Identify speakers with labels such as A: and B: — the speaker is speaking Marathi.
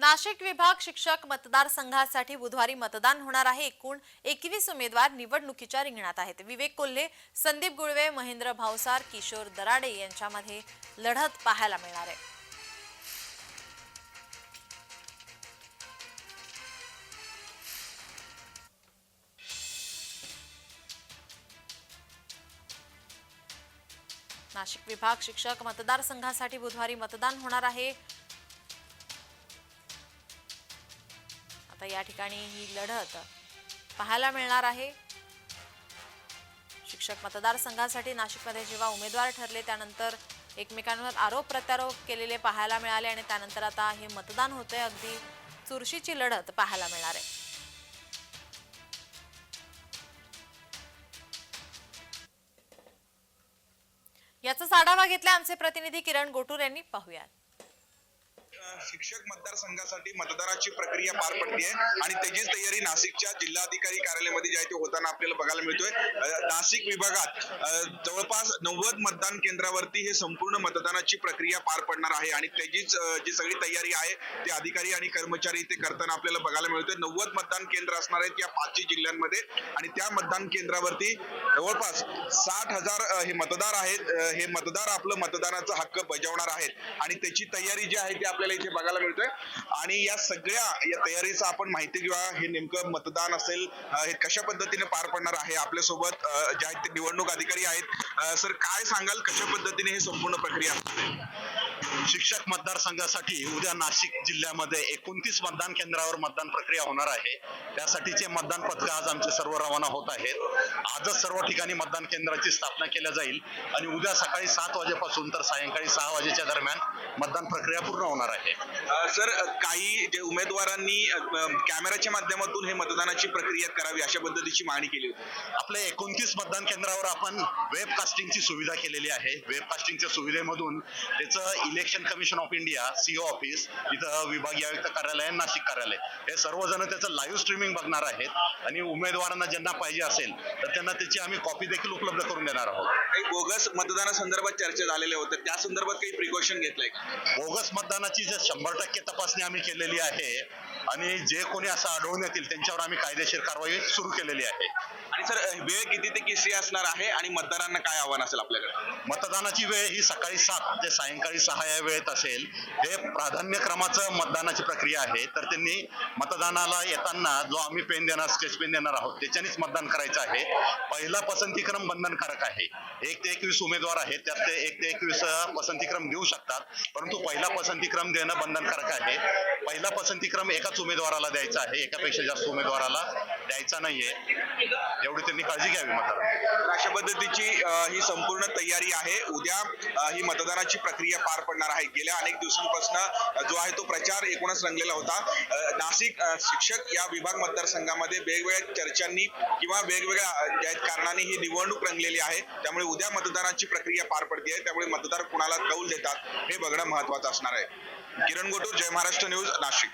A: नाशिक विभाग शिक्षक मतदारसंघासाठी बुधवारी मतदान होणार आहे. एकूण एकवीस उमेदवार निवडणुकीच्या रिंगणात आहेत. विवेक कोल्हे संदीप गुळवे महेंद्र भावसार किशोर दराडे यांच्यामध्ये लढत पाहायला मिळणार आहे. नाशिक विभाग शिक्षक मतदारसंघासाठी बुधवारी मतदान होणार आहे. आता या ठिकाणी ही लढत पाहायला मिळणार आहे. शिक्षक मतदारसंघासाठी नाशिकमध्ये जेव्हा उमेदवार ठरले त्यानंतर एकमेकांवर आरोप प्रत्यारोप केलेले पाहायला मिळाले आणि त्यानंतर आता हे मतदान होते अगदी चुरशीची लढत पाहायला मिळणार आहे. याचा आढावा घेतला आमचे प्रतिनिधी किरण गोटूर यांनी. पाहूयात.
B: शिक्षक मतदारसंघासाठी मतदानाची प्रक्रिया पार पडते आणि त्याचीच तयारी नाशिकच्या जिल्हाधिकारी कार्यालयामध्ये जे आहे ते होताना आपल्याला बघायला मिळतोय. नाशिक विभागात जवळपास नव्वद मतदान केंद्रावरती हे संपूर्ण मतदानाची प्रक्रिया पार पडणार आहे. आणि त्याचीच जी सगळी तयारी आहे ते अधिकारी आणि कर्मचारी ते करताना आपल्याला बघायला मिळतोय. नव्वद मतदान केंद्र असणार आहेत या पाचही जिल्ह्यांमध्ये. आणि त्या मतदान केंद्रावरती जवळपास साठ हजार हे मतदार आहेत. हे मतदार आपलं मतदानाचा हक्क बजावणार आहेत. आणि त्याची तयारी जी आहे ती आपल्याला इथे बघायला मिळतोय. आणि या सगळ्या या तयारीचा आपण माहिती घेऊया. हे नेमकं मतदान असेल हे कशा पद्धतीने पार पडणार आहे आपल्यासोबत जे आहेत ते निवडणूक अधिकारी आहेत. सर काय सांगाल? कशा पद्धतीने हे संपूर्ण प्रक्रिया असते?
C: शिक्षक मतदारसंघासाठी उद्या नाशिक जिल्ह्यामध्ये एकोणतीस मतदान केंद्रावर मतदान प्रक्रिया होणार आहे. त्यासाठीचे मतदान पथक आज आमचे सर्व रवाना होत आहेत आजच सर्व ठिकाणी मतदान केंद्राची स्थापना केल्या जाईल. आणि उद्या सकाळी सात वाजेपासून तर सायंकाळी सहा वाजेच्या दरम्यान मतदान प्रक्रिया पूर्ण होणार आहे.
B: सर काही जे उमेदवारांनी कॅमेराच्या माध्यमातून हे मतदानाची प्रक्रिया करावी अशा पद्धतीची मागणी केली होती.
C: आपल्या एकोणतीस मतदान केंद्रावर आपण वेब कास्टिंगची सुविधा केलेली आहे. वेब कास्टिंगच्या सुविधेमधून त्याचं election commission of India CO office इथं विभागीय आयुक्त कार्यालय नाशिक कार्यालय. हे सर्वजण त्याचं लाईव्ह स्ट्रीमिंग बघणार आहेत आणि उमेदवारांना ज्यांना पाहिजे असेल तर त्यांना त्याची आम्ही कॉपी देखील उपलब्ध करून देणार आहोत.
B: काही बोगस मतदानासंदर्भात चर्चा झालेल्या होत्या. त्या संदर्भात काही प्रिकॉशन घेतलंय
C: बोगस मतदानाची जे शंभर टक्के तपासणी आम्ही केलेली आहे आणि जे कोणी असं आढळून येतील त्यांच्यावर आम्ही कायदेशीर कारवाई सुरू केलेली आहे.
B: आणि सर वेळ किती ते किती असणार आहे आणि मतदारांना काय आव्हान असेल आपल्याकडे?
C: मतदानाची वेळ ही सकाळी सात ते सायंकाळी सहा या वेळेत असेल. हे प्राधान्यक्रमाचं मतदानाची प्रक्रिया आहे. तर त्यांनी मतदानाला येताना जो आम्ही पेन देणार स्केच पेन देणार आहोत त्याच्यानेच मतदान करायचं आहे. पहिला पसंतीक्रम बंधनकारक आहे. एक ते एकवीस उमेदवार आहेत त्यात ते एक ते एकवीस पसंतीक्रम देऊ शकतात. परंतु पहिला पसंतीक्रम देणं बंधनकारक आहे. पहिला पसंतीक्रम एकाच उमेदवाराला द्यायचा आहे. एकापेक्षा जास्त उमेदवाराला द्यायचा नाहीये. एवढी त्यांनी काळजी घ्यावी मतदारांनी.
B: पद्धतीची ही संपूर्ण तयारी आहे. उद्या ही मतदानाची प्रक्रिया पार पडणार आहे. गेल्या अनेक दिवसांपासून जो आहे तो प्रचार एकूणच रंगलेला होता. नाशिक शिक्षक या विभाग मतदारसंघामध्ये वेगवेगळ्या चर्चांनी किंवा वेगवेगळ्या कारणांनी ही निवडणूक रंगलेली आहे. त्यामुळे उद्या मतदानाची प्रक्रिया पार पडते आहे त्यामुळे मतदार कुणाला कौल देतात हे बघणं महत्वाचं असणार आहे. किरण गोटूर जय महाराष्ट्र न्यूज नाशिक.